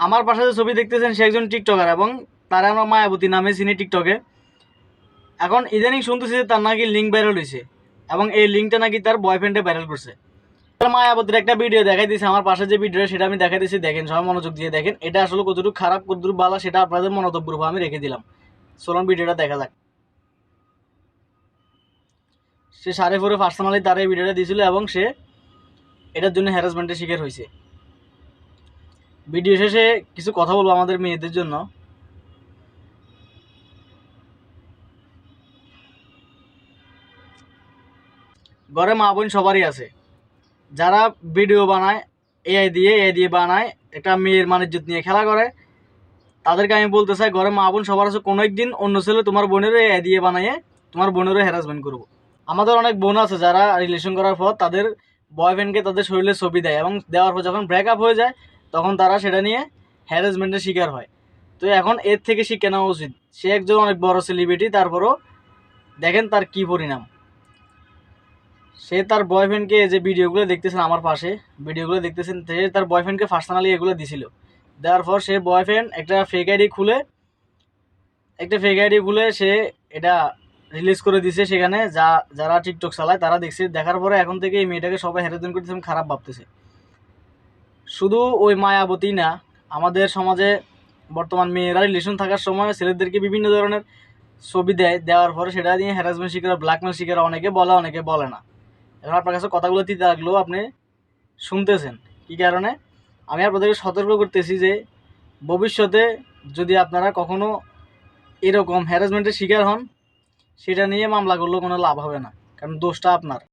আমার পাশে যে ছবি দেখতেছেন, সে একজন টিকটকার এবং তারা আমরা মায়াবতী নামে চিনি টিকটকে। এখন ইদানিং শুনতেছি যে তার নাকি লিঙ্ক ভাইরাল হয়েছে এবং এই লিঙ্কটা নাকি তার বয়ফ্রেন্ডে ভাইরাল করছে। তার মায়াবতীর একটা ভিডিও দেখাই দিয়েছে, আমার পাশে যে ভিডিও সেটা আমি দেখাই দিয়েছি। দেখেন, সবাই মনোযোগ দিয়ে দেখেন। এটা আসলে কতটুকু খারাপ, কতটুকু ভালো সেটা আপনাদের মনোতব্যের উপর আমি রেখে দিলাম। চলুন ভিডিওটা দেখা যাক। সে সাড়ে ফোরে পার্সোনালি তার এই ভিডিওটা দিয়েছিল এবং সে এটার জন্য হ্যারাসমেন্টের শিকার হয়েছে। ভিডিও শেষে কিছু কথা বলব আমাদের মেয়েদের জন্য। ঘরে মা বোন সবারই আছে। যারা ভিডিও বানায় এআই দিয়ে এআই দিয়ে বানায়, একটা মেয়ের মানিজ্যত নিয়ে খেলা করে, তাদেরকে আমি বলতে চাই, ঘরে মা বোন সবার আছে, কোনো একদিন অন্য ছেলে তোমার বোনেরও এআই দিয়ে বানাইয়ে তোমার বোনেরও হ্যারাসমেন্ট করব। আমাদের অনেক বোন আছে যারা রিলেশন করার পর তাদের বয়ফ্রেন্ডকে তাদের শরীরে ছবি দেয় এবং দেওয়ার পর যখন ব্রেকআপ হয়ে যায় তখন তারা সেটা নিয়ে হ্যারাসমেন্টের শিকার হয়। তো এখন এর থেকে শিক্ষা নেওয়া উচিত। সে একজন অনেক বড় সেলিব্রিটি তারপরও দেখেন তার কি পরিণাম। সে তার বয়ফ্রেন্ডকে যে ভিডিওগুলো দেখতেছেন আমার পাশে ভিডিওগুলো দেখতেছেন, সে তার বয়ফ্রেন্ডকে পার্সোনালি এগুলো দিছিল। দেওয়ার পর সে বয়ফ্রেন্ড একটা ফেক আইডি খুলে, একটা ফেক আইডি খুলে সে এটা রিলিজ করে দিছে সেখানে। যা, যারা টিকটক চালায় তারা দেখছে। দেখার পরে এখন থেকে এই মেয়েটাকে সবাই হ্যারাসমেন্ট করতেছে খারাপ ভাবতেছে। শুধু ওই মায়াবতী না, আমাদের সমাজে বর্তমান মেয়েরা রিলেশন থাকার সময় ছেলেদেরকে বিভিন্ন ধরনের ছবি দেয়, দেওয়ার পরে সেটা নিয়ে হ্যারাসমেন্ট শিকার ব্ল্যাকমেল শিকার অনেকে বলে অনেকে বলে না। এখন আপনার কাছে কথাগুলো দিতে লাগলেও আপনি শুনতেছেন। কী কারণে? আমি আপনাদেরকে সতর্ক করতেছি যে ভবিষ্যতে যদি আপনারা কখনো এরকম হ্যারাসমেন্টের শিকার হন, সেটা নিয়ে মামলা করলেও কোনো লাভ হবে না, কারণ দোষটা আপনার।